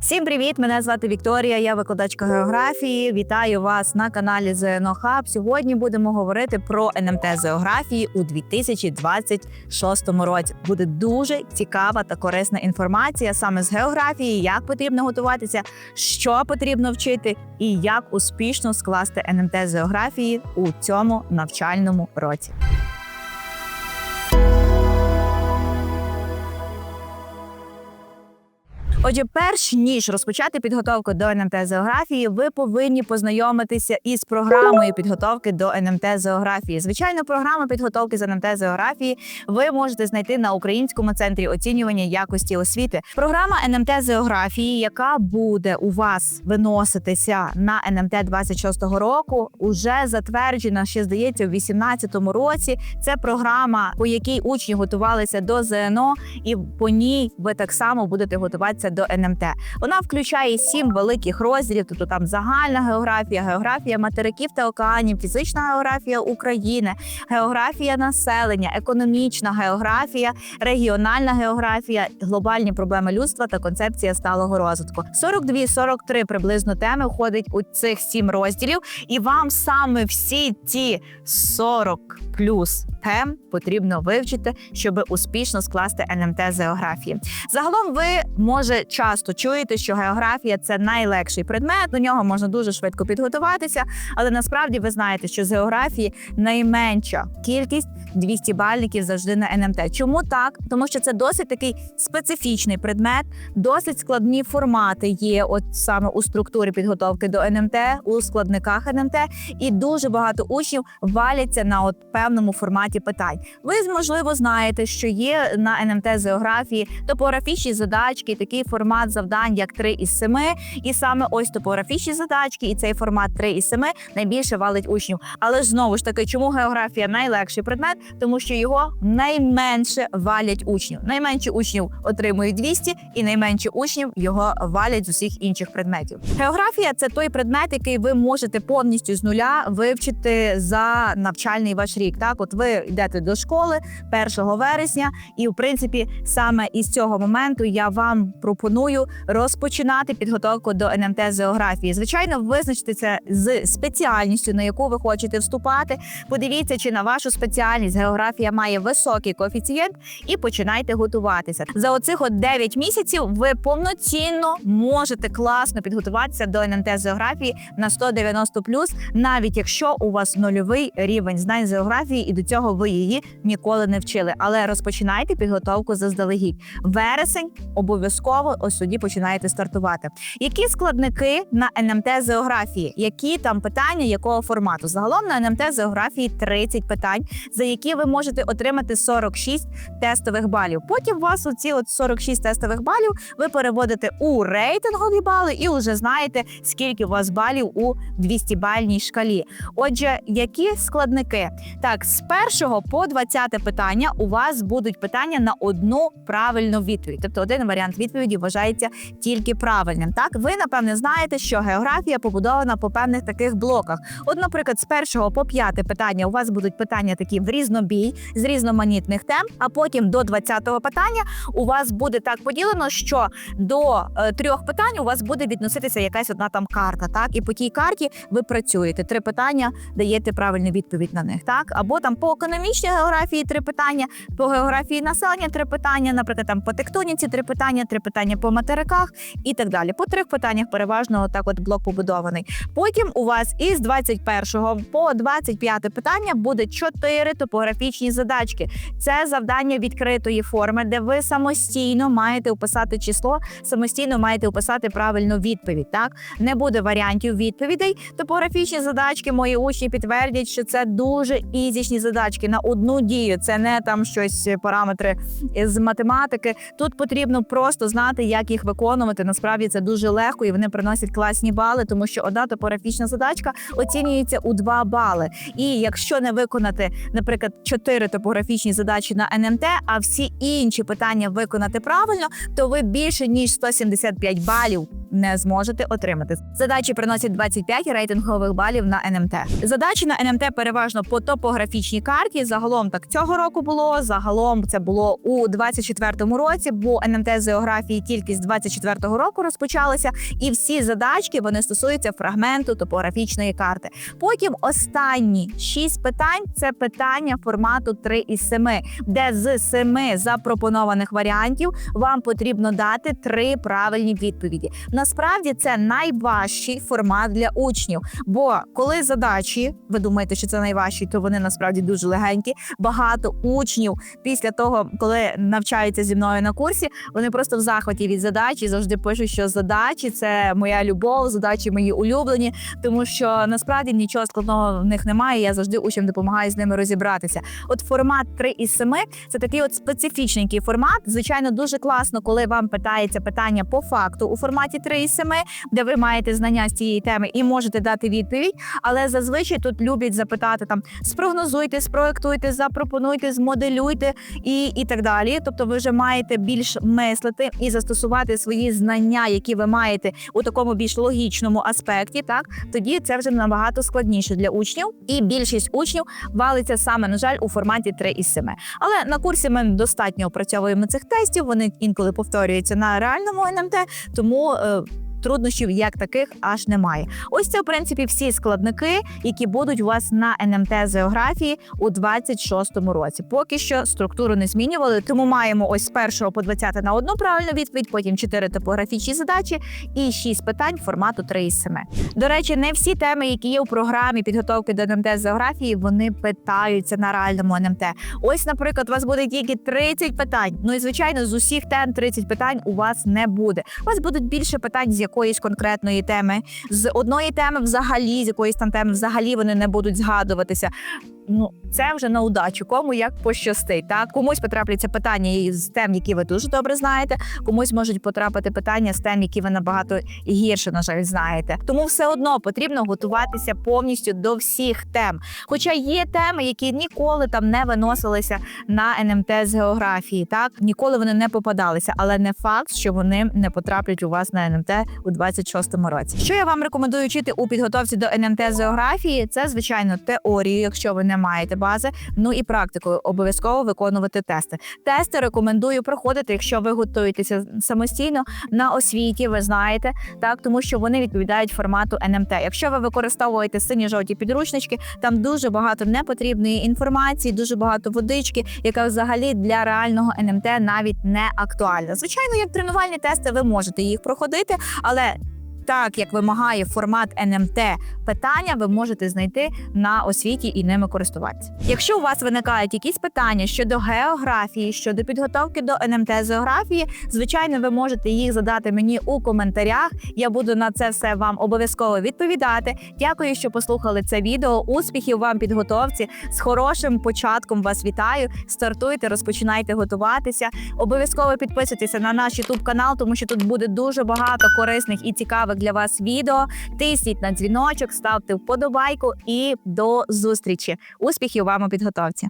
Всім привіт! Мене звати Вікторія. Я викладачка географії. Вітаю вас на каналі ЗНО Хаб. Сьогодні будемо говорити про НМТ з географії у 2026 році. Буде дуже цікава та корисна інформація саме з географії, як потрібно готуватися, що потрібно вчити, і як успішно скласти НМТ з у цьому навчальному році. Отже, перш ніж розпочати підготовку до НМТ з географії, ви повинні познайомитися із програмою підготовки до НМТ з географії. Звичайно, програму підготовки з НМТ з географії ви можете знайти на українському центрі оцінювання якості освіти. Програма НМТ з географії, яка буде у вас виноситися на НМТ 26-го року, уже затверджена ще здається у 18-му році. Це програма, по якій учні готувалися до ЗНО, і по ній ви так само будете готуватися до НМТ. Вона включає сім великих розділів. Тобто там загальна географія, географія материків та океанів, фізична географія України, географія населення, економічна географія, регіональна географія, глобальні проблеми людства та концепція сталого розвитку. 42-43 приблизно теми входить у цих сім розділів, і вам саме всі ці 40 плюс тем потрібно вивчити, щоб успішно скласти НМТ з географії. Загалом, ви може часто чуєте, що географія це найлегший предмет. До нього можна дуже швидко підготуватися, але насправді ви знаєте, що з географії найменша кількість 200 бальників завжди на НМТ. Чому так? Тому що це досить такий специфічний предмет, досить складні формати є, от саме у структурі підготовки до НМТ, у складниках НМТ, і дуже багато учнів валяться на от певному форматі питань. Ви можливо знаєте, що є на НМТ з географії топографічні задачки, такий формат завдань, як 3 із 7. І саме ось топографічні задачки, і цей формат 3 із 7 найбільше валить учнів. Але знову ж таки, чому географія найлегший предмет? Тому що його найменше валять учнів. Найменше учнів отримують 200, і найменше учнів його валять з усіх інших предметів. Географія це той предмет, який ви можете повністю з нуля вивчити за навчальний ваш рік. Так, от ви йдете до школи 1 вересня, і в принципі саме із цього моменту я вам пропоную розпочинати підготовку до НМТ з географії. Звичайно, визначитися з спеціальністю, на яку ви хочете вступати. Подивіться, чи на вашу спеціальність географія має високий коефіцієнт, і починайте готуватися. За оцих от 9 місяців ви повноцінно можете класно підготуватися до НМТ з географії на 190+, навіть якщо у вас нульовий рівень знань з географії, і до цього ви її ніколи не вчили. Але розпочинайте підготовку заздалегідь. Вересень обов'язково ось тоді починаєте стартувати. Які складники на НМТ з географії? Які там питання, якого формату? Загалом на НМТ з географії 30 питань, за які ви можете отримати 46 тестових балів. Потім у вас оці от 46 тестових балів ви переводите у рейтингові бали і вже знаєте, скільки у вас балів у 200-бальній шкалі. Отже, які складники? Так, з першого по 20 питання у вас будуть питання на одну правильну відповідь. Тобто один варіант відповіді вважається тільки правильним. Так, ви напевне знаєте, що географія побудована по певних таких блоках. От, наприклад, з першого по п'яте питання у вас будуть питання такі в різнобій з різноманітних тем. А потім до 20-го питання у вас буде так поділено, що до е, трьох питань у вас буде відноситися якась одна там карта. Так, і по тій карті ви працюєте. Три питання даєте правильну відповідь на них. Так, або там по економічній географії три питання, по географії населення три питання, наприклад, там по тектоніці три питання, три питання по материках і так далі. По трьох питаннях переважно так от блок побудований. Потім у вас із 21 по 25 питання буде чотири топографічні задачки. Це завдання відкритої форми, де ви самостійно маєте описати число, самостійно маєте описати правильну відповідь. Так не буде варіантів відповідей. Топографічні задачки мої учні підтвердять, що це дуже ізічні задачки на одну дію. Це не там щось параметри з математики. Тут потрібно просто знати, як їх виконувати. Насправді це дуже легко, і вони приносять класні бали, тому що одна топографічна задачка оцінюється у 2 бали. І якщо не виконати, наприклад, 4 топографічні задачі на НМТ, а всі інші питання виконати правильно, то ви більше ніж 175 балів не зможете отримати. Задачі приносять 25 рейтингових балів на НМТ. Задачі на НМТ переважно по топографічній карті. Загалом так цього року було. Загалом це було у 24-му році, бо НМТ з географії тільки з 24-го року розпочалося. І всі задачки вони стосуються фрагменту топографічної карти. Потім останні шість питань це питання формату 3 із 7, де з семи запропонованих варіантів вам потрібно дати три правильні відповіді. Насправді це найважчий формат для учнів. Бо коли задачі, ви думаєте, що це найважчі, то вони насправді дуже легенькі. Багато учнів після того, коли навчаються зі мною на курсі, вони просто в захваті від задачі завжди пишуть, що задачі це моя любов, задачі мої улюблені, тому що насправді нічого складного в них немає. Я завжди учням допомагаю з ними розібратися. От формат 3 із 7 – це такий от специфічненький формат. Звичайно, дуже класно, коли вам питається питання по факту у форматі 3 7, де ви маєте знання з цієї теми і можете дати відповідь. Але зазвичай тут люблять запитати там спрогнозуйте, спроектуйте, запропонуйте, змоделюйте і, і так далі. Тобто, ви вже маєте більш мислити і застосувати свої знання, які ви маєте у такому більш логічному аспекті. Так тоді це вже набагато складніше для учнів, і більшість учнів валиться саме на жаль у форматі 3 із 7. Але на курсі ми достатньо опрацьовуємо цих тестів. Вони інколи повторюються на реальному НМТ, тому. Труднощів як таких аж немає. Ось це в принципі всі складники, які будуть у вас на НМТ з географії у 26-му році. Поки що структуру не змінювали, тому маємо ось з 1 по 20 на одну правильну відповідь, потім 4 топографічні задачі і 6 питань формату 3 із 7. До речі, не всі теми, які є у програмі підготовки до НМТ з географії, вони питаються на реальному НМТ. Ось, наприклад, у вас буде тільки 30 питань. Ну і звичайно, з усіх тем 30 питань у вас не буде. У вас будуть більше питань з якоїсь конкретної теми, з одної теми, взагалі, з якоїсь там теми, взагалі вони не будуть згадуватися. Ну, це вже на удачу, кому як пощастить. Так комусь потрапляться питання із тем, які ви дуже добре знаєте. Комусь можуть потрапити питання з тем, які ви набагато гірше, на жаль, знаєте. Тому все одно потрібно готуватися повністю до всіх тем. Хоча є теми, які ніколи там не виносилися на НМТ з географії, так ніколи вони не попадалися, але не факт, що вони не потраплять у вас на НМТ у 26-му році. Що я вам рекомендую вчити у підготовці до НМТ з географії? Це звичайно теорію, якщо ви не маєте бази. Ну і практикою обов'язково виконувати тести. Тести рекомендую проходити, якщо ви готуєтеся самостійно на освіті. Ви знаєте, так тому що вони відповідають формату НМТ. Якщо ви використовуєте сині-жовті підручнички, там дуже багато непотрібної інформації, дуже багато водички, яка взагалі для реального НМТ навіть не актуальна. Звичайно, як тренувальні тести, ви можете їх проходити, але так як вимагає формат НМТ питання, ви можете знайти на освіті і ними користуватися. Якщо у вас виникають якісь питання щодо географії, щодо підготовки до НМТ з географії, звичайно, ви можете їх задати мені у коментарях. Я буду на це все вам обов'язково відповідати. Дякую, що послухали це відео. Успіхів вам підготовці з хорошим початком. Вас вітаю. Стартуйте, розпочинайте готуватися. Обов'язково підписуйтеся на наш YouTube канал, тому що тут буде дуже багато корисних і цікавих для вас відео. Тисніть на дзвіночок, ставте вподобайку і до зустрічі. Успіхів вам у підготовці.